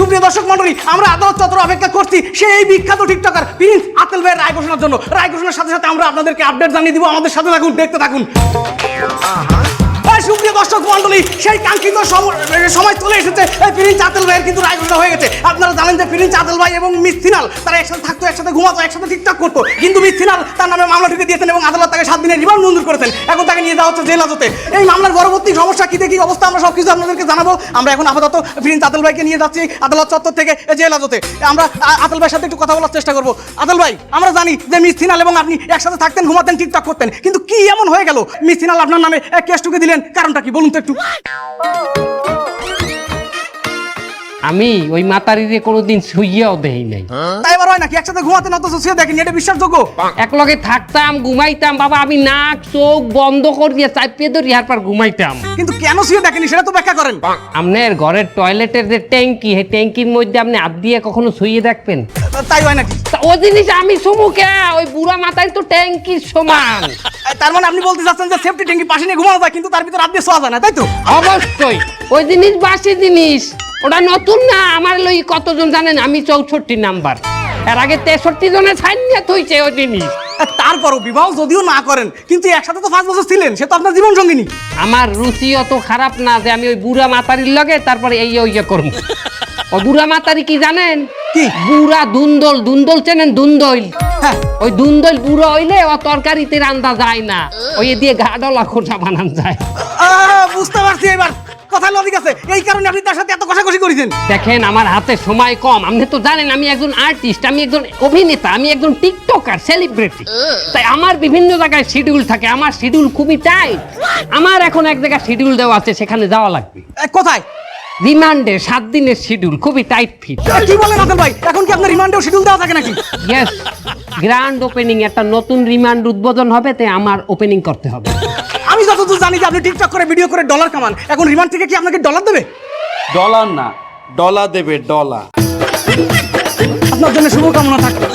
সুপ্রিয় দর্শক মন্ডলী আমরা আদালত চত্বর অপেক্ষা করছি। সেই বিখ্যাত টিকটকার প্রিন্স আতেল ভাইয়ের রায় ঘোষণার জন্য। রায় ঘোষণার সাথে সাথে আমরা আপনাদেরকে আপডেট জানিয়ে দিব। আমাদের সাথে থাকুন, দেখতে থাকুন। সুপ্রিয় দর্শক মন্ডলী সেই কাঙ্ক্ষিত সময় চলে এসেছে। এই প্রিন্স ভাইয়ের কিন্তু রায় হয়ে গেছে। আপনারা জানেন যে প্রিন্স আতেল ভাই এবং মিস তারা একসাথে থাকতো, একসাথে ঘুমাতো, একসাথে ঠিকঠাক করতো। কিন্তু মিস তার নামে মামলা ঢুকে দিয়েছেন এবং আদালত তাকে সাত দিনের রিমান্ড মঞ্জুর করেছেন। এখন তাকে নিয়ে যাওয়া হচ্ছে জেল হাজতে। এই মামলার পরবর্তী সমস্যা কি, দেখি অবস্থা, আমরা সবকিছু আপনাদেরকে জানাব। আমরা এখন আপাতত প্রিন্স আতেল ভাইকে নিয়ে যাচ্ছি আদালত চত্বর থেকে জেল হাজতে। আমরা আতেল ভাইয়ের সাথে একটু কথা বলার চেষ্টা করব। আতেল ভাই, আমরা জানি যে মিস এবং আপনি একসাথে থাকতেন, ঘুমাতেন, ঠিকঠাক করতেন। কিন্তু কি এমন হয়ে গেল? মিস আপনার নামে কেস টুকে দিলেন। কারণটা কি? বলুন তো একটু। আমি ওই মাতারিরে কোনোদিন শুইয়াও দেই নাই। তাই এবার হয় নাকি? একসাথে ঘুমাতেন অথচ শুয়ে দেখেন এটা বিশ্বাসযোগ্য? এক লগে থাকতাম ঘুমাইতাম বাবা আমি নাক চোখ বন্ধ করে দিয়ে চাপিয়ে ধরি আর পর ঘুমাইতাম। কিন্তু কেন শুয়ে দেখেনি সেটা তো ব্যাখ্যা করেন। আপনার ঘরের টয়লেটের যে ট্যাঙ্কি সেই ট্যাঙ্কির মধ্যে আপনি হাত দিয়ে কখনো শুয়ে দেখবেন? তাই হয় নাকি? ও জিনিস আমি সুমুকে ওই বুড়া মাথায় তো ট্যাঙ্কির সমান। তার মানে আপনি বলতে চাচ্ছেন যে সেফটি ট্যাঙ্কি পাশে নিয়ে ঘুমানো যায় কিন্তু তার ভিতরে দিয়ে শোয়া যায় না তাই তো? অবশ্যই। ওই জিনিস বাসি জিনিস। ওটা নতুন না আমার লই কতজন জানেন? আমি চৌষট্টি নাম্বার। এর আগে তেষট্টি জনের ছাইনিয়া থইছে ওই জিনিস। তারপরও বিবাহ যদিও না করেন কিন্তু একসাথে তো পাঁচ বছর ছিলেন সে তো আপনার জীবন সঙ্গিনী। আমার রুচি অত খারাপ না যে আমি ওই বুড়া মাতারির লগে তারপরে এই ওই ইয়ে করব। ও বুড়া মাতারি কি জানেন? কি? বুড়া দুন্দল দুন্দল চেনেন দুন্দল হ্যাঁ। ওই দুন্দল বুড়ো হইলে ও তরকারিতে রান্দা যায় না। ওই দিয়ে খোসা বানান যায়। বুঝতে পারছি এবার। কথা লজিক আছে। এই কারণে আপনি তার সাথে এত কষাকষি করেছেন। দেখেন আমার হাতে সময় কম। আপনি তো জানেন আমি একজন আর্টিস্ট আমি একজন অভিনেতা আমি একজন টিকটকার সেলিব্রিটি তাই আমার বিভিন্ন জায়গায় শিডিউল থাকে। আমার শিডিউল খুবই টাইট আমার এখন এক জায়গায় শিডিউল দেওয়া আছে সেখানে যাওয়া লাগবে। কোথায়? রিমান্ডে সাত দিনের শিডিউল খুবই টাইট ফিট কি বলেন আতেল ভাই? এখন কি আপনার রিমান্ডেও শিডিউল দেওয়া থাকে নাকি? ইয়েস গ্র্যান্ড ওপেনিং একটা নতুন রিমান্ড উদ্বোধন হবে তাই আমার ওপেনিং করতে হবে। আমি যতদূর জানি যে আপনি টিকটক করে ভিডিও করে ডলার কামান। এখন রিমান্ড থেকে কি আপনাকে ডলার দেবে? ডলার না ডলা দেবে ডলা আপনার জন্য শুভকামনা থাকবে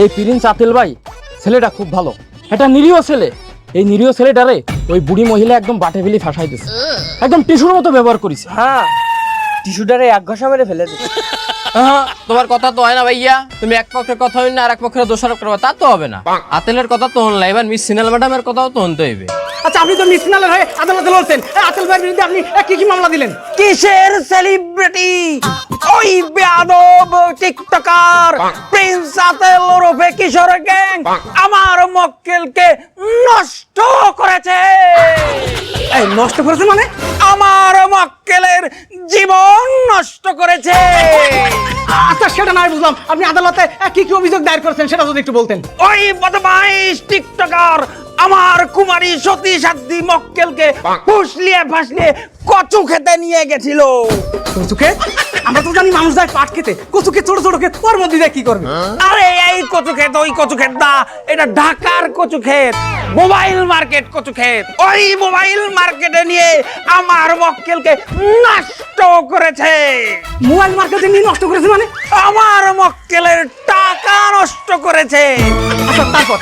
এই প্রিন্স আতেল ভাই ছেলেটা খুব ভালো। এটা নিরীহ ছেলে। এই নিরীহ ছেলেটারে ওই বুড়ি মহিলা একদম বাটে ফেলি ফাঁসাই দিছে। একদম টিস্যুর মতো ব্যবহার করিছে। হ্যাঁ টিস্যুটারে এক ঘষা মেরে ফেলে দিছে। হ্যাঁ, তোমার কথা তো হয় না ভাইয়া। তুমি এক পক্ষের কথা হই না আর এক পক্ষের দোষারোপ করবা তা তো হবে না। আতেলের কথা তো হন এবার মিস সিনাল ম্যাডামের কথাও তো হনতে হইবে। আচ্ছা আপনি তো মিসনালের হয়ে আদালতে লড়ছেন। আতেল ভাইয়ের বিরুদ্ধে আপনি কি কি মামলা দিলেন? কিসের সেলিব্রিটি ওই বেয়াদব টিকটকার প্রিন্স আতেল ওরফে কিশোর গ্যাং আমার মক্কেলকে নষ্ট করেছে। এই নষ্ট করেছে মানে? আমার মক্কেলের জীবন নষ্ট করেছে। আচ্ছা সেটা নয় বুঝলাম। আপনি আদালতে কি কি অভিযোগ দায়ের করেছেন সেটা যদি একটু বলতেন। ওই বদমাইশ টিকটকার আমার কুমারী সতী সাধ্যী মক্কেলকে ফুসলিয়ে ফাসলিয়ে কচু খেতে নিয়ে গেছিল। কচুকে? আমরা তো জানি মানুষ যায় পাট খেতে। কচুকে ছোট ছোট খেত ওর মধ্যে দিয়ে কি করবে? আরে এই কচু ক্ষেত ওই কচু ক্ষেত না। এটা ঢাকার কচু ক্ষেত মোবাইল মার্কেট কচু ক্ষেত ওই মোবাইল মার্কেটে নিয়ে আমার মক্কেলকে নষ্ট করেছে। মোবাইল মার্কেটিং নিয়ে নষ্ট করেছে মানে? আমার মক্কেলের টাকা নষ্ট করেছে। আচ্ছা তারপর?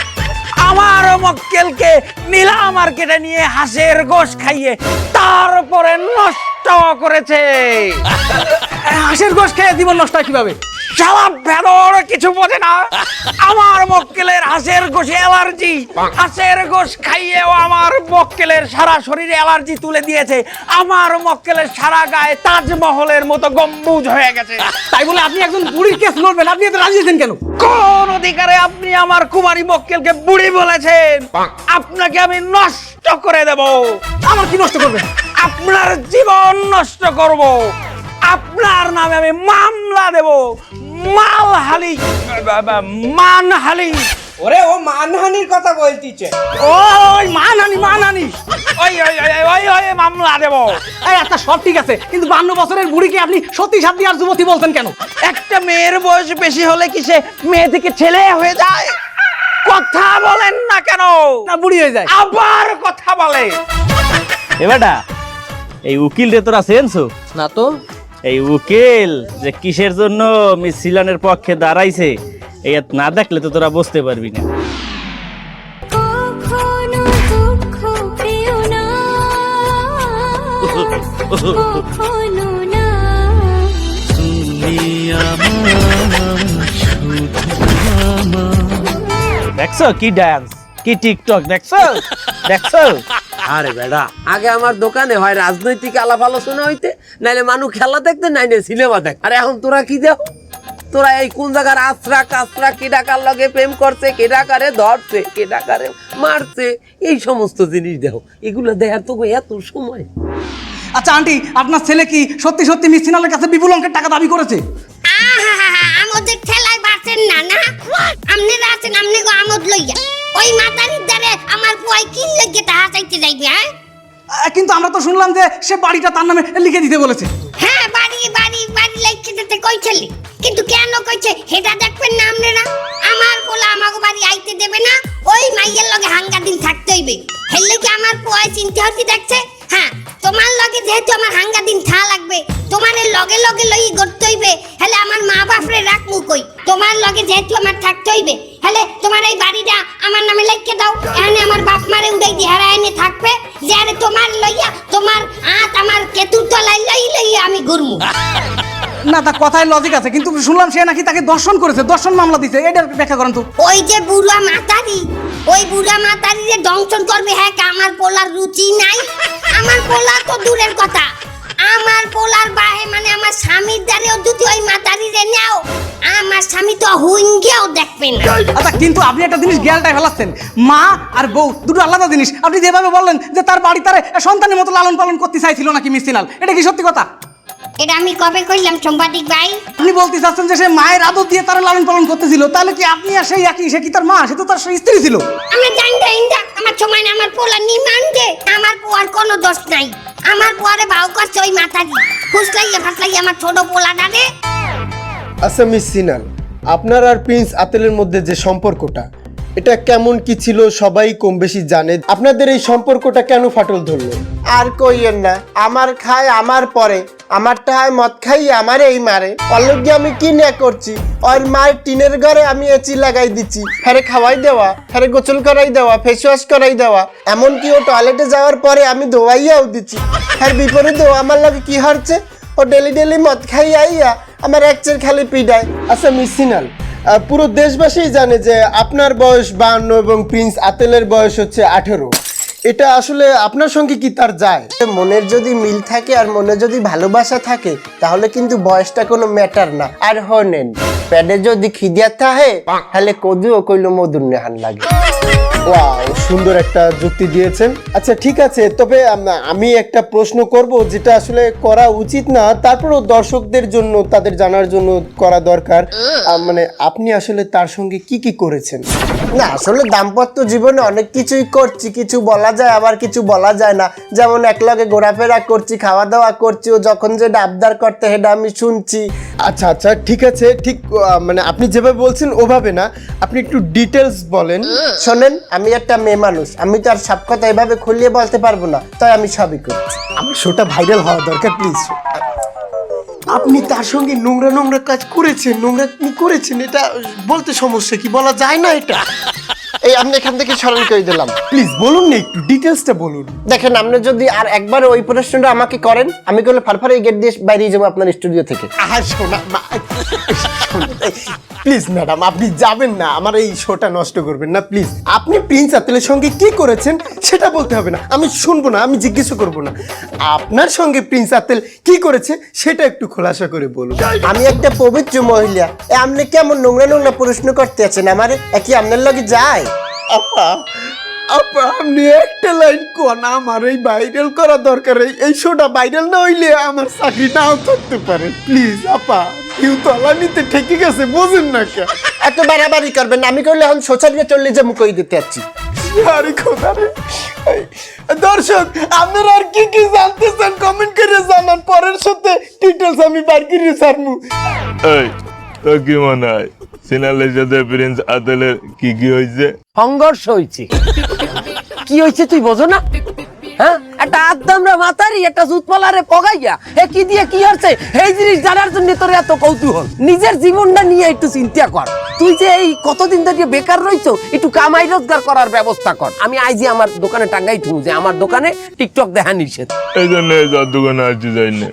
আমার মক্কেলকে নীলা মার্কেটে নিয়ে হাঁসের গোশ খাইয়ে তারপরে নষ্ট করেছে। হাসের গোশ খেয়ে জীবন নষ্ট কীভাবে? শালা ভেদর কিছু বোঝে না। আমার মক্কেলের হাঁসের গোশে অ্যালার্জি। হাঁসের গোশ খাইয়েও আমার মক্কেলের সারা শরীরে অ্যালার্জি তুলে দিয়েছে। আমার মক্কেলের সারা গায়ে তাজমহলের মতো গম্বুজ হয়ে গেছে। তাই বলে আপনি একজন বুড়ির কেস লড়বেন? আপনি এতে রাজি আছেন কেন? কোন অধিকারে আপনি আমার কুমারী মক্কেলকে বুড়ি বলেছেন? আপনাকে আমি নষ্ট করে দেব। আমার কি নষ্ট করবেন? আপনার জীবন নষ্ট করব। আপনার নামে আমি মামলা দেব। মালহালি মানহালি। ওরে ও মানহানির কথা বলতিছে। ওই মা নানি মা নানি ওই ওই ওই ওই ওই মামলা দেব। এই আচ্ছা সব ঠিক আছে কিন্তু বান্ন বছরের বুড়িকে আপনি সত্যি সাথী আর যুবতী বলছেন কেন? একটা মেয়ের বয়স বেশি হলে কি সে মেয়ে থেকে ছেলে হয়ে যায়? কথা বলেন না কেন? না বুড়ি হয়ে যায়। আবার কথা বলে। এবারটা এই উকিল রে তোরা চেনছো? না তো। এই উকিল যে কিসের জন্য মিস সিলানের পক্ষে দাঁড়াইছে এই না দেখলে তো তোরা বুঝতে পারবি না। দেখছ কি ডান্স কি টিকটক দেখছ? দেখছ? আরে বেড়া আগে আমার দোকানে হয় রাজনৈতিক আলাপ আলোচনা হইতে নাইলে মানুষ খেলা দেখতে নাইলে সিনেমা দেখ আরে এখন তোরা কি দেও তোরা এই কোন জায়গার আশ্রা কাসরা কে ডাকার লগে প্রেম করছে কে ডাকারে ধরছে কে ডাকারে মারছে এই সমস্ত জিনিস দেখো এগুলো দেখার তো এত সময়। আচ্ছা আন্টি আপনার ছেলে কি সত্যি সত্যি মিস সিনালের কাছে বিপুল অঙ্কের টাকা দাবি করেছে? আমাদের ঠেলায় বাড়ছেন না না আমনেরা আছেন আমনে গো আমদ লইয়া। ওই মাতারির দ্বারে আমার পুয়াই কি লেগে তাহা চাইতে যাইবে হ্যাঁ? কিন্তু আমরা তো শুনলাম যে সে বাড়িটা তার নামে লিখে দিতে বলেছে। হ্যাঁ বাড়ি বাড়ি বাড়ি লিখে দিতে কইছিলি। কিন্তু কেন কইছে সেটা দেখবেন না আপনারা? আমার বলা আমাকে বাড়ি আইতে দেবে না ওই মাইয়ের লগে হাঙ্গা দিন থাকতে হইবে। হেললে কি আমার পয় চিন্তা হতে দেখছে হ্যাঁ তোমার লগে যেহেতু আমার হাঙ্গা দিন থা লাগবে, তোমার লগে লগে লই করতে হইবে, হেলে আমার মা বাপরে রাখমু কই? তোমার লগে যেহেতু আমার থাকতে হইবে, হেলে তোমার এই বাড়িটা আমার নামে লাইকে দাও, এখানে আমার বাপ মারে উড়াই দিহারা হারা এনে থাকবে যে তোমার লইয়া, তোমার আত আমার কেতুর তলায় লই লইয়া আমি ঘুরমু। না তার কথায় লজিক আছে কিন্তু শুনলাম সে নাকি তাকে দর্শন করেছে দর্শন মামলা দিছে এটা ব্যাখ্যা করেন তো। ওই যে বুড়া মাতারি ওই বুড়া মাতারি যে দংশন করবে হ্যাঁ কা আমার পোলার রুচি নাই। আমার পোলা তো দূরের কথা। আমার পোলার বাহে মানে আমার স্বামীর দ্বারেও যদি ওই মাতারি রে নেও আমার স্বামী তো হুইঙ্গেও দেখবে না। আচ্ছা কিন্তু আপনি একটা জিনিস গেলটাই ফেলাচ্ছেন। মা আর বউ দুটো আলাদা জিনিস। আপনি যেভাবে বললেন যে তার বাড়ি তার সন্তানের মতো লালন পালন করতে চাইছিল নাকি মিস এটা কি সত্যি কথা? এটা আমি কবে কইলাম সাংবাদিক ভাই? আপনি বলতে চাচ্ছেন যে সে মায়ের আদর দিয়ে তার লালন পালন করতেছিল তাহলে কি আপনি আর সেই একই সে কি তার মা? সে তো তার স্ত্রী ছিল। আমি জানতে ইন্দা আমার সময় না আমার পোলা নিমান দে আমার পোয়ার কোনো দোষ নাই। আমার পোয়ারে ভাও করছে ওই মাতারি ফুসলাইয়া ফাসলাইয়া আমার ছোট পোলা ডানে আচ্ছা মিস সিনাল আপনার আর প্রিন্স আতেলের মধ্যে যে সম্পর্কটা এটা কেমন কি ছিল সবাই কম বেশি জানে। আপনাদের এই সম্পর্কটা কেন ফাটল ধরলো? আর কইয়েন না আমার খায় আমার পরে। আমারটা হয় মদ খাই আমার এই মারে। অলরেডি আমি কি না করছি? ওর মার টিনের ঘরে আমি এচি লাগাই দিচ্ছি হ্যারে খাওয়াই দেওয়া, হ্যারে গোসল করাই দেওয়া ফেস ওয়াশ করাই দেওয়া। এমনকি ও টয়লেটে যাওয়ার পরে আমি ধোয়াইয়াও দিচ্ছি হ্যার বিপরীতে আমার লাগে কি হচ্ছে ও ডেলি ডেলি মদ খাই আইয়া আমার এক চের খালি পিডায়। আচ্ছা মিস সিনাল পুরো দেশবাসী জানে যে আপনার বয়স বাহান্ন এবং প্রিন্স আতেলের বয়স হচ্ছে আঠেরো। এটা আসলে আপনার সঙ্গে কি তার যায়? মনের যদি মিল থাকে আর মনে যদি ভালোবাসা থাকে, তাহলে কিন্তু বয়সটা কোনো ম্যাটার না। আর হনেন। প্যাডে যদি খিদিয়া থাকে তাহলে কদুও কইলো মধুর নেহান লাগে। ওয়াও সুন্দর একটা যুক্তি দিয়েছেন। আচ্ছা ঠিক আছে তবে আমি একটা প্রশ্ন করব যেটা আসলে করা উচিত না তারপরেও দর্শকদের জন্য তাদের জানার জন্য করা দরকার। মানে আপনি আসলে তার সঙ্গে কি কি করেছেন? না আসলে দাম্পত্য জীবনে অনেক কিছুই করছি কিছু বলা যায় আবার কিছু বলা যায় না। যেমন একলগে ঘোরাফেরা করছি খাওয়া দাওয়া করছি ও যখন যে আবদার করতে সেটা আমি শুনছি। আচ্ছা আচ্ছা ঠিক আছে ঠিক মানে আপনি যেভাবে বলছেন ওভাবে না, আপনি একটু ডিটেলস বলেন। শোনেন, আমি একটা মেয়ে মানুষ, আমি তো আর সব কথা এভাবে খুলিয়ে বলতে পারব না, তাই আমি সবই করি। আমার শোটা ভাইরাল হওয়া দরকার প্লিজ আপনি তার সঙ্গে নোংরা নোংরা কাজ করেছেন, নোংরা কি করেছেন, এটা বলতে সমস্যা কি? বলা যায় না এটা। এই আপনি এখান থেকে স্মরণ করে দিলাম। প্লিজ বলুন না একটু ডিটেলসটা বলুন। দেখেন আপনি যদি আর একবার ওই প্রশ্নটা আমাকে করেন আমি করলে ফারফারে গেট দিয়ে বাইরে যাব আপনার স্টুডিও থেকে। আর শোনা প্লিজ ম্যাডাম আপনি যাবেন না আমার এই শোটা নষ্ট করবেন না প্লিজ আপনি প্রিন্স আতেলের সঙ্গে কি করেছেন সেটা বলতে হবে না। আমি শুনব না আমি জিজ্ঞেস করব না। আপনার সঙ্গে প্রিন্স আতেল কি করেছে সেটা একটু খোলাসা করে বলুন। আমি একটা পবিত্র মহিলা আপনি কেমন নোংরা নোংরা প্রশ্ন করতে আছেন আমার কি আপনার লগে যায়? আপা আপা আপনি একটা লাইন কোন? আমার এই ভাইরাল করা দরকার। এই- এই শোটা ভাইরাল না হইলে আমার চাকরি নাও করতে পারে। প্লিজ আপা কেউ তলা নিতে ঠেকে গেছে বোঝেন না কে এত বাড়াবাড়ি করবেন না। আমি করলে এখন সোশ্যাল মিডিয়া চললে যে মুখই দিতে যাচ্ছি। আরে খোদা রে। দর্শক আপনারা আর কি কি জানতে চান কমেন্ট করে জানান। পরের সাথে ডিটেলস আমি বার করে ছাড়মু এই তো কি মনে হয়? সিনালের সাথে প্রিন্স কি কি হয়েছে? সংঘর্ষ হয়েছে। কি হয়েছে তুই বোঝো না? হ্যাঁ? একটা আদামরা মাতারি একটা জুতমালারে পগাইয়া এ কি দিয়ে কি হচ্ছে? এই জিনিস জানার জন্য তোর এত কৌতূহল। নিজের জীবনটা নিয়ে একটু চিন্তা কর। তুই যে এই কতদিন ধরে বেকার রইছো একটু কামাই রোজগার করার ব্যবস্থা কর। আমি আইজি আমার দোকানে টাঙ্গাই থু যে আমার দোকানে টিকটক দেখা নিষেধ। এই জন্য দোকানে আসতে যাই না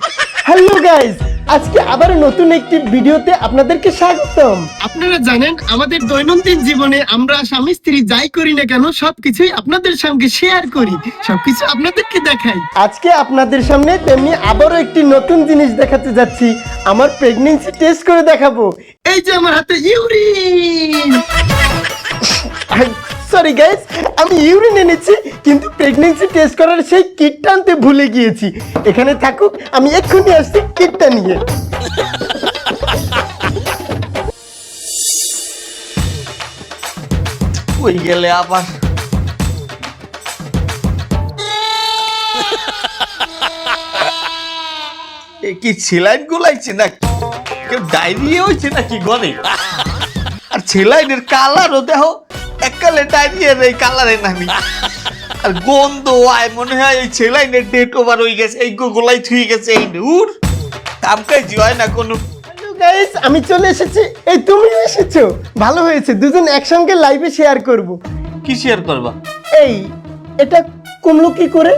হ্যালো গাইস আজকে আবার নতুন একটি ভিডিওতে আপনাদেরকে স্বাগতম। আপনারা জানেন আমাদের দৈনন্দিন জীবনে আমরা স্বামী স্ত্রী যাই করি না কেন সবকিছুই আপনাদের সঙ্গে শেয়ার করি সবকিছু আপনাদেরকে দেখাই। আজকে আপনাদের সামনে তেমনি আবারও একটি নতুন জিনিস দেখাতে যাচ্ছি আমার প্রেগনেন্সি টেস্ট করে দেখাবো। এই যে আমার হাতে ইউরিন সরি গাইস আমি ইউরিন এনেছি, কিন্তু প্রেগন্যান্সি টেস্ট করার সেই কিটটা আনতে ভুলে গিয়েছি। এখানে থাকুক, আমি এক্ষুনি আসছি কিটটা নিয়ে। ওই গেলে আবার? কি ছেলাইন গুলাইছে না কেউ ডায়রিয়া হয়েছে নাকি ঘরে আর ছেলাইনের কালারও দেহ এককালে ডায়রিয়ার এই কালারে নামি। আর গন্ধ আয় মনে হয় এই ছেলাইনের ডেট ওভার হয়ে গেছে এই গোলাই থুই গেছে এই নূর কাম কাজ হয় না কোনো। গাইস আমি চলে এসেছি। এই তুমিও এসেছ? ভালো হয়েছে দুজন একসঙ্গে লাইভে শেয়ার করব। কি শেয়ার করবা? এই এটা কমলো কি করে?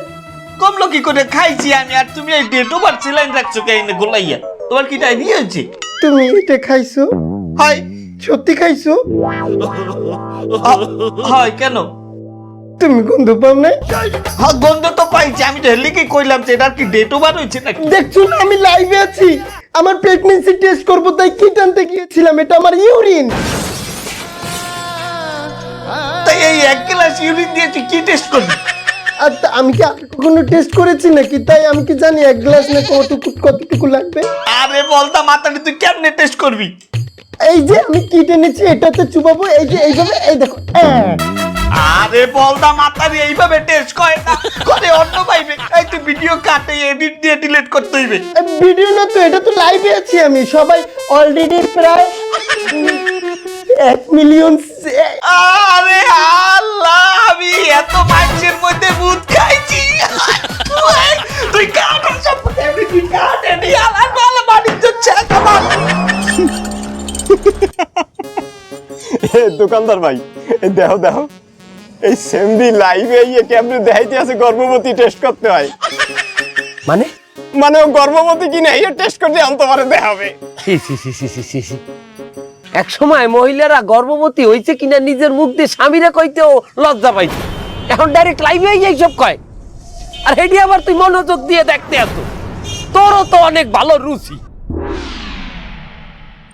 কমলো কি করে? খাইছি আমি আর তুমি এই ডেট ওভার ছেলাইন রাখছো কেন? গোলাইয়া তোমার কি ডায়রিয়া হয়েছে? তুমি এটা খাইছো? হয়। সত্যি খাইছো? হয় কেন? তুমি গন্ধ পাও নাই? হ্যাঁ গন্ধ তো পাইছি আমি তো হেলিকে কইলাম যে এটার কি ডেট ওভার হয়েছে নাকি? দেখছ না আমি লাইভে আছি। আমার প্রেগন্যান্সি টেস্ট করব তাই কি আনতে গিয়েছিলাম? এটা আমার ইউরিন তাই এই এক গ্লাস ইউরিন দিয়ে তুই কি টেস্ট করবি? আর আমি কি আগে কখনো টেস্ট করেছি নাকি? তাই আমি কি জানি এক গ্লাস না কতটুকু কতটুকু লাগবে? আরে বলতা মাথাটা তুই কেমনে টেস্ট করবি? এই যে আমি কিট এনেছি এটাতে চুবাবো এই যে এইভাবে এই দেখো আরে বলদা মাথারি এইভাবে টেস্ট করে না করে অন্য পাইবে এই তো ভিডিও কাটে এডিট দিয়ে ডিলিট করতে হইবে। ভিডিও না তো এটা তো লাইভে আছি আমি সবাই অলরেডি প্রায় এক মিলিয়ন আরে আল্লাহ আমি এত মানুষের মধ্যে ভূত খাইছি। তুই- কাটে সব তুই কাটে নি আলার ভালো বাড়ির আমার দোকানদার ভাই এই দেখো দেখো। এই সেমবি লাইভে ইয়ে কেমনে দেখাইতে আছে গর্ভবতী টেস্ট করতে হয়। মানে? মানে ও গর্ভবতী কিনা ইয়ে টেস্ট করতে আনতে পারে দেখাবে। এক সময় মহিলারা গর্ভবতী হইছে কিনা নিজের মুখ দিয়ে স্বামীরা কইতেও লজ্জা পাইছে। এখন ডাইরেক্ট লাইভে এইসব কয়। আর হেডি আবার তুই মনোযোগ দিয়ে দেখতে আসো। তোরও তো অনেক ভালো রুচি।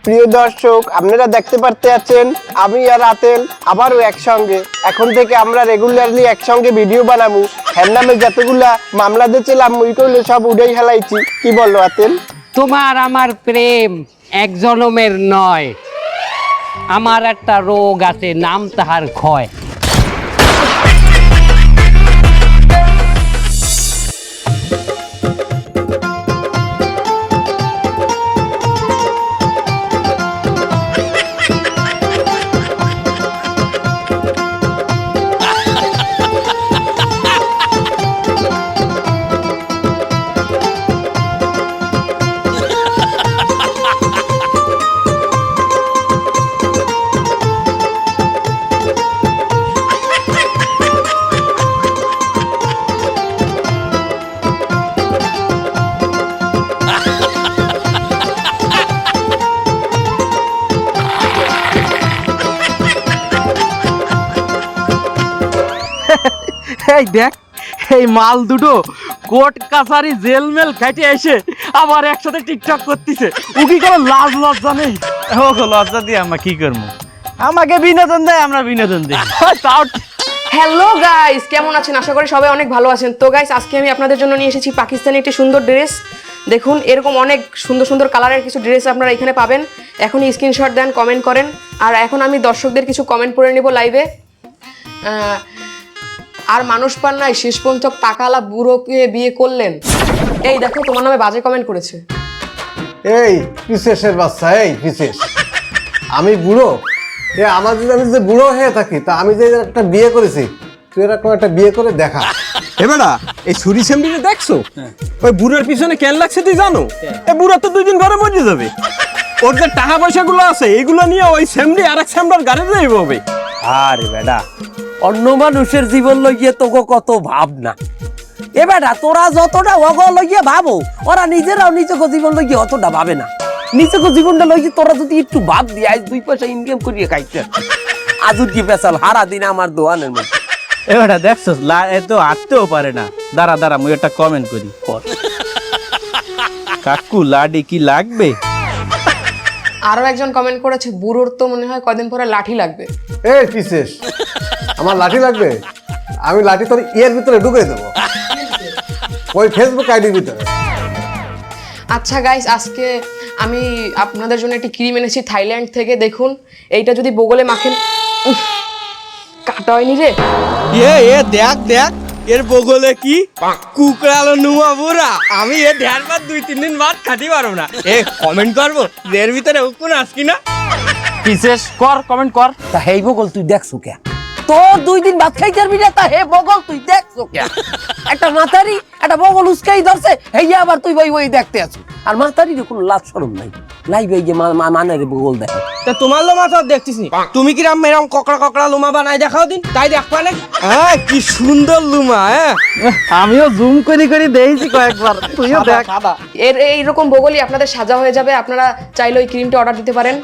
প্রিয় দর্শক, আপনারা দেখতে পারতে আছেন আমি আর আতেল আবারও একসঙ্গে। এখন থেকে আমরা রেগুলারলি একসঙ্গে ভিডিও বানাবো। হ্যার নামে যতগুলা মামলা দিয়েছিলাম মুই করলে সব উড়েই হেলাইছি। কি বলল আতেল? তোমার আমার প্রেম এক জনমের নয়। আমার একটা রোগ আছে, নাম তাহার ক্ষয়। এই দেখ এই মাল দুটো কোর্ট কাছারি জেল মেল খাইতে এসে আবার একসাথে টিকটক করতেছে। ও কি কোনো লাজ লজ্জা নেই। ও লজ্জা দিয়ে আমরা কি করব? আমাকে বিনোদন দেয় আমরা বিনোদন দিই। তাও হ্যালো গাইস কেমন আছেন? আশা করি সবাই অনেক ভালো আছেন। তো গাইস আজকে আমি আপনাদের জন্য নিয়ে এসেছি পাকিস্তানি একটি সুন্দর ড্রেস দেখুন এরকম অনেক সুন্দর সুন্দর কালারের কিছু ড্রেস আপনারা এখানে পাবেন। এখনই স্ক্রিনশট দেন কমেন্ট করেন। আর এখন আমি দর্শকদের কিছু কমেন্ট পড়ে নেব লাইভে আর মানুষ পান নাই শেষ পর্যন্ত টাকালা বুড়োকে বিয়ে করলেন। এই দেখো তোমার নামে বাজে কমেন্ট করেছে। এই বিশেষের বাচ্চা এই বিশেষ আমি বুড়ো? এ আমার যদি আমি যে বুড়ো হয়ে থাকি তা আমি যে একটা বিয়ে করেছি তুই এরকম একটা বিয়ে করে দেখা। এবারা এই ছুরি সেমডিকে দেখছ? ওই বুড়োর পিছনে কেন লাগছে তুই জানো? এই বুড়ো তো দুই দিন ঘরে মরে যাবে। ওর যে টাকা পয়সাগুলো আছে এগুলো নিয়ে ওই স্যামডি আর এক স্যামডার গাড়ি যাইব হবে আরে বেডা অন্য মানুষের জীবন লইয়ে তোকে কত ভাবনা। এ বেটা তোরা যতটা অগ লইয়ে ভাবো ওরা নিজেরাও নিজেকে জীবন লইয়ে অতটা ভাবে না। নিজেকে জীবনটা লইয়ে তোরা যদি একটু ভাব দিয়ে আজ দুই পয়সা ইনকাম করিয়ে খাইতে। আজুর কি পেশাল হারা দিন আমার দোয়ানের মধ্যে। এবারটা দেখছ এ তো আটতেও পারে না। দাঁড়া দাঁড়া মুই একটা কমেন্ট করি কাকু লাডি কি লাগবে? আরও একজন কমেন্ট করেছে বুড়োর তো মনে হয় কদিন পরে লাঠি লাগবে। এই পিসেস আমার লাঠি লাগবে? আমি লাঠি তোর ইয়ের ভিতরে ঢুকে দেবো। ওই ফেসবুক আইডির ভিতরে। আচ্ছা গাইস আজকে আমি আপনাদের জন্য একটি ক্রিম এনেছি থাইল্যান্ড থেকে। দেখুন এইটা যদি বগলে মাখেন উফ, কাটা হয়নি রে। এ এ দেখ দেখ এর বগলে কি কুকড়ালো নুমা বুড়া। আমি এ ধ্যান বাদ দুই তিন দিন বাদ খাটি পারব না। এ কমেন্ট করব? এর ভিতরে উকুন আসকি না? বিশেষ কর কমেন্ট কর। তা হেই বগল তুই দেখছ কে? তোর দুই দিন ভাত খাই পারবি না তা হে বগল তুই দেখছ কে? একটা মাতারি একটা বগল উস্কাই ধরছে হেই আবার তুই বই বই দেখতে আছো। আর মাতারি কোনো লাভ শরম নাই। নাই ভাই যে মা- মা- বগল দেখে তা তোমার লোমা তো দেখছিস নি? তুমি কিরাম এরম ককড়া ককড়া লুমা বানাই দেখাও দিন? তাই দেখবা না হ্যাঁ কি সুন্দর লুমা হ্যাঁ। আমিও জুম করে করে দেখছি কয়েকবার। তুইও দেখ। এর এইরকম বগলই আপনাদের সাজা হয়ে যাবে। আপনারা চাইলে ওই ক্রিমটা অর্ডার দিতে পারেন।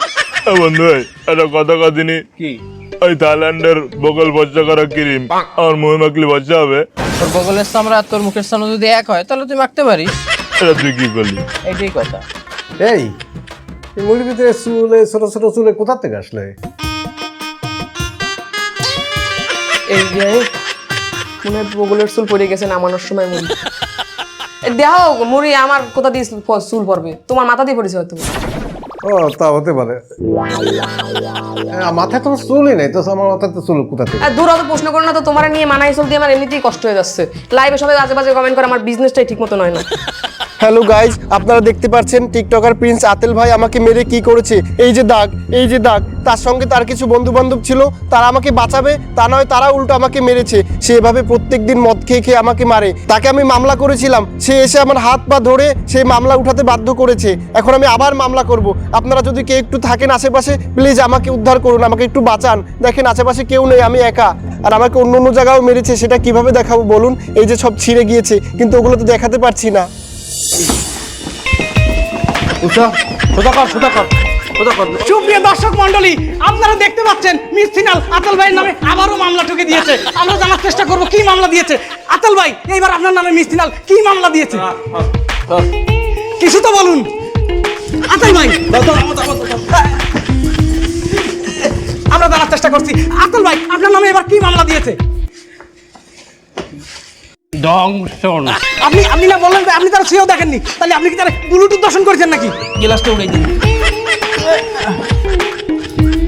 বন্ধু এই, একটা কথা কদিনই? কি? ওই থাইল্যান্ডের বগল বজ্জা করা ক্রিম। আমার মুহে মাখলে বজ্জা হবে। তোর বগলের সামরা আর তোর মুখের সামনে যদি এক হয় তাহলে তুই মাখতে পারিস। এটা তুই কি করলি? এইটাই কথা। এই এই মুড়ির ভিতরে চুলে ছোট ছোট চুলে কোথা থেকে আসলে? এই যে মনে হয় বগলের চুল পড়ে গেছে নামানোর সময় মুড়ি। এ দেখাও মুড়ি আমার কোথা দিয়ে চুল চুল পড়বে? তোমার মাথা দিয়ে পড়েছে হয়তো। ও, তা হতে পারে। মাথায় তো চুলই নেই, তো আমার মাথায় তো চুল কোথা থেকে? দূর অত প্রশ্ন করো না তো, তোমার নিয়ে মানায় চলতে আমার এমনিতেই কষ্ট হয়ে যাচ্ছে। লাইভে সবাই আজে বাজে কমেন্ট করে, আমার বিজনেসটাই ঠিক মতো নয় না। হ্যালো গাইজ, আপনারা দেখতে পাচ্ছেন টিকটকার প্রিন্স আতেল ভাই আমাকে মেরে কি করেছে? এই যে দাগ, এই যে দাগ। তার সঙ্গে তার কিছু বন্ধু বান্ধব ছিল, তারা আমাকে বাঁচাবে, তা নয় তারা উল্টো আমাকে মেরেছে। সে এভাবে প্রত্যেক দিন মদ খেয়ে খেয়ে আমাকে মারে। তাকে আমি মামলা করেছিলাম। সে এসে আমার হাত পা ধরে সেই মামলা উঠাতে বাধ্য করেছে। এখন আমি আবার মামলা করব। আপনারা যদি কেউ একটু থাকেন আশেপাশে, প্লিজ আমাকে উদ্ধার করুন, আমাকে একটু বাঁচান। দেখেন আশেপাশে কেউ নেই, আমি একা। আর আমাকে অন্য অন্য জায়গাও মেরেছে, সেটা কীভাবে দেখাবো বলুন? এই যে সব ছিঁড়ে গিয়েছে, কিন্তু ওগুলো তো দেখাতে পারছি না। সুপ্রিয় দর্শক মন্ডলী আপনারা দেখতে পাচ্ছেন মিস ফিনাল আতল ভাইয়ের নামে আবারও মামলা ঠুকে দিয়েছে। আমরা জানার চেষ্টা করব, কি মামলা দিয়েছে? আতল ভাই, এইবার আপনার নামে মিস ফিনাল কি মামলা দিয়েছে? কিছু তো বলুন। আতল ভাই। আমরা জানার চেষ্টা করছি। আতল ভাই, আপনার নামে এবার কি মামলা দিয়েছে? দংশন। আপনি আপনি না বললেন আপনি তারা সেও দেখেননি তাহলে আপনি কি তারা ব্লুটুথ দর্শন করেছেন নাকি? গিলাসটা উড়াই দিন।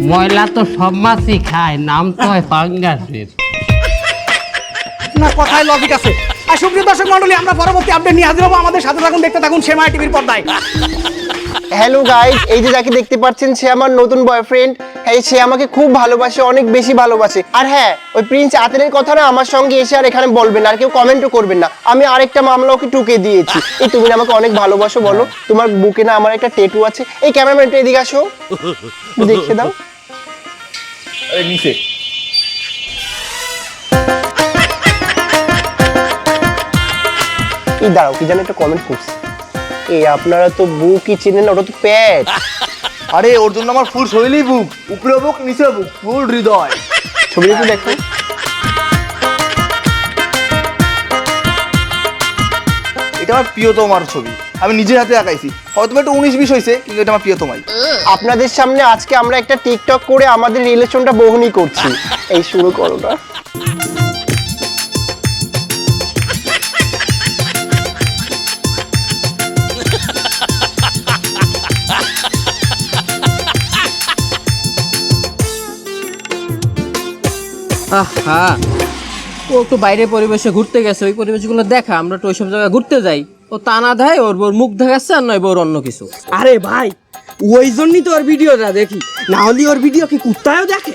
ময়লা তো সব মাছই খায় নাম তো হয় পাঙ্গাসের। না কথায় লজিক আছে। আর সুপ্রিয় দর্শক মন্ডলী আমরা পরবর্তী আপডেট নিয়ে হাজির হব। আমাদের সাথে থাকুন দেখতে থাকুন সেমাই টিভির পর্দায়। হ্যালো গাইজ এই যে যাকে দেখতে পাচ্ছেন সে আমার নতুন বয়ফ্রেন্ড হ্যাঁ সে আমাকে খুব ভালোবাসে অনেক বেশি ভালোবাসে। আর হ্যাঁ ওই প্রিন্স আতেনের কথা না আমার সঙ্গে এসে আর এখানে বলবেন আর কেউ কমেন্টও করবেন না। আমি আরেকটা মামলা ওকে টুকে দিয়েছি। এই তুমি আমাকে অনেক ভালোবাসো বলো। তোমার বুকে না আমার একটা টেটু আছে। এই ক্যামেরাম্যানটা এদিকে আসো। দেখে দাও। নিচে। এই দাঁড়াও কি জানো একটা কমেন্ট করছে। এই আপনারা তো বুকই চেনেন না, ওটা তো প্যাট আরে, ওর জন্য আমার ফুল শৈলী বুক, উপরে বুক, নিচে বুক, ফুল হৃদয়। ছবিটা একটু দেখো। এটা আমার প্রিয়তমার ছবি। আমি নিজের হাতে আঁকাইছি। হয়তো একটু উনিশ বিশ হয়েছে কিন্তু এটা আমার প্রিয়তমাই। আপনাদের সামনে আজকে আমরা একটা টিকটক করে আমাদের রিলেশনটা বহনি করছি। এই শুরু করো না। আহা। ও একটু বাইরে পরিবেশে ঘুরতে গেছে ওই পরিবেশগুলো দেখা আমরা তো ওইসব জায়গায় ঘুরতে যাই। ও তা না দেয় ওর বোর মুখ দেখাচ্ছে আর নয় বোর অন্য কিছু। আরে ভাই ওই জন্যই তো ওর ভিডিওটা দেখি না হলে ওর ভিডিও কি কুত্তায়ও দেখে?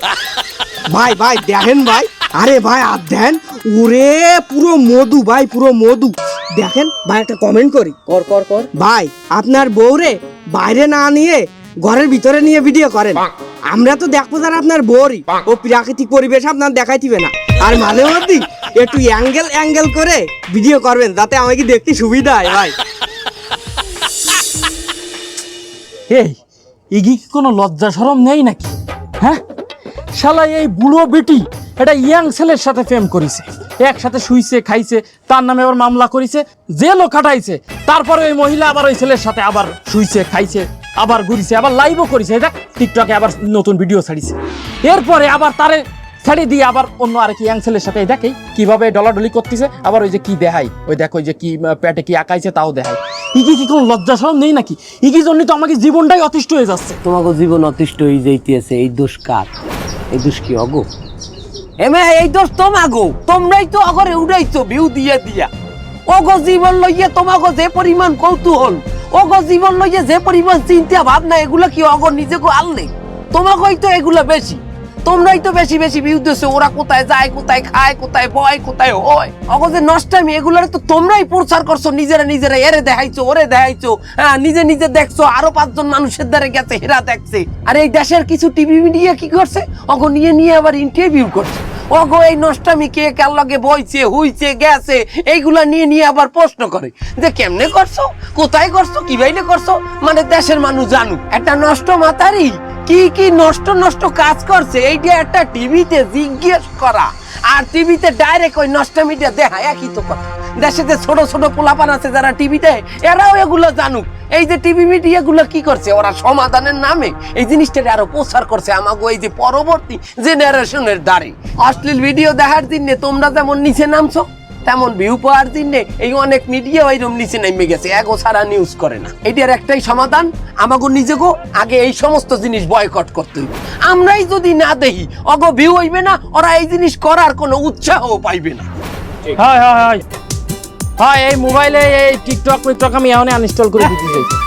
ভাই ভাই দেখেন ভাই আরে ভাই আর দেন ওরে পুরো মধু ভাই পুরো মধু। দেখেন ভাই একটা কমেন্ট করি। কর কর কর। ভাই আপনার বউরে বাইরে না নিয়ে ঘরের ভিতরে নিয়ে ভিডিও করেন। আমরা তো দেখব যারা আপনার বোরই ও প্রাকৃতিক পরিবেশ আপনার দেখাইতিবে না। আর মাঝে মধ্যে একটু অ্যাঙ্গেল অ্যাঙ্গেল করে ভিডিও করবেন যাতে আমাকে দেখতে সুবিধা হয় ভাই। এই ইগি কি কোনো লজ্জা সরম নেই নাকি? হ্যাঁ? শালা এই বুড়ো বেটি এটা ইয়াং ছেলের সাথে প্রেম করিছে। একসাথে শুইছে খাইছে তার নামে আবার মামলা করিছে জেলও খাটাইছে। তারপরে ওই মহিলা আবার ওই ছেলের সাথে আবার শুইছে খাইছে। আবার ঘুরিছে, আবার লাইভও করেছে, এটা টিকটকে আবার নতুন ভিডিও ছাড়িছে। এরপরে আবার তারে ছাড়িয়ে দিয়ে আবার অন্য আর কি ছেলের সাথে দেখেই কীভাবে ডলাডলি করতেছে, আবার ওই যে কি দেখাই ওই দেখো, ওই যে কি পেটে কি আঁকাইছে তাও দেখাই ইকি কি কোনো লজ্জা সরম নেই নাকি? ইকি জন্য তো আমাকে জীবনটাই অতিষ্ঠ হয়ে যাচ্ছে। তোমাকে জীবন অতিষ্ঠ হয়ে যাইতেছে, এই দোষ কার? এই দোষ কি অগো? এমে এই দোষ তোমাগো? তোমরাই তো অগরে উড়াইছো, ভিউ দিয়া দিয়া। ওগো জীবন লইয়া তোমাগো যে পরিমাণ কৌতূহল জীবন লইয়া যে পরিমাণ চিন্তা, ভাবনা, এগুলা কি অগো নিজেকে তোমাকেই তো এগুলা বেশি। তোমরাই তো বেশি বেশি ওরা কোথায় যায়, কোথায় খায়, কোথায় বয়, কোথায় হয়। অগো যে নষ্টামি এগুলার তো তোমরাই প্রচার করছ, নিজেরা নিজেরা, এরে দেখাইছো, ওরে দেখাইছো হ্যাঁ নিজে নিজে দেখছ, আরও পাঁচজন মানুষের দ্বারা গেছে, হেরা দেখছে। আর এই দেশের কিছু টিভি মিডিয়া কি করছে? অগো নিয়ে নিয়ে আবার ইন্টারভিউ করছে। ওগো, এই নষ্টামি কে কার লগে বইছে, হুইছে, গেছে, এইগুলা নিয়ে নিয়ে আবার প্রশ্ন করে। যে কেমনে করছ? কোথায় করছ? কি বাইলে করছ? মানে দেশের মানুষ জানুক। একটা নষ্ট মাতারি কি কি নষ্ট নষ্ট কাজ করছে, এইটা একটা টিভিতে জিজ্ঞেস করা। আর টিভিতে ডাইরেক্ট ওই নষ্ট মিডিয়া দেখা একই তো কথা। দেশে যে ছোট ছোট পোলাপান আছে যারা টিভিতে, এরাও এগুলো জানুক। এই যে টিভি মিডিয়া গুলো কি করছে? ওরা সমাধানের নামে এই জিনিসটাকে আরও প্রচার করছে আমাকে এই যে পরবর্তী জেনারেশনের দ্বারে অশ্লীল ভিডিও দেখার দিনে তোমরা যেমন নিচে নামছো তেমন ভিউ পাওয়ার নেই এই অনেক মিডিয়া ওইরকম নিচে নেমে গেছে এগো সারা নিউজ করে না। এটার একটাই সমাধান আমাকে নিজেকে আগে এই সমস্ত জিনিস বয়কট করতে হইব। আমরাই যদি না দেখি, অগ ভিউ হইবে না, ওরা এই জিনিস করার কোনো উৎসাহ পাইবে না। হ্যাঁ হ্যাঁ হ্যাঁ। হ্যাঁ এই মোবাইলে এই টিকটক টিকটক আমি এখন আনইনস্টল করে দিতে চাইছি।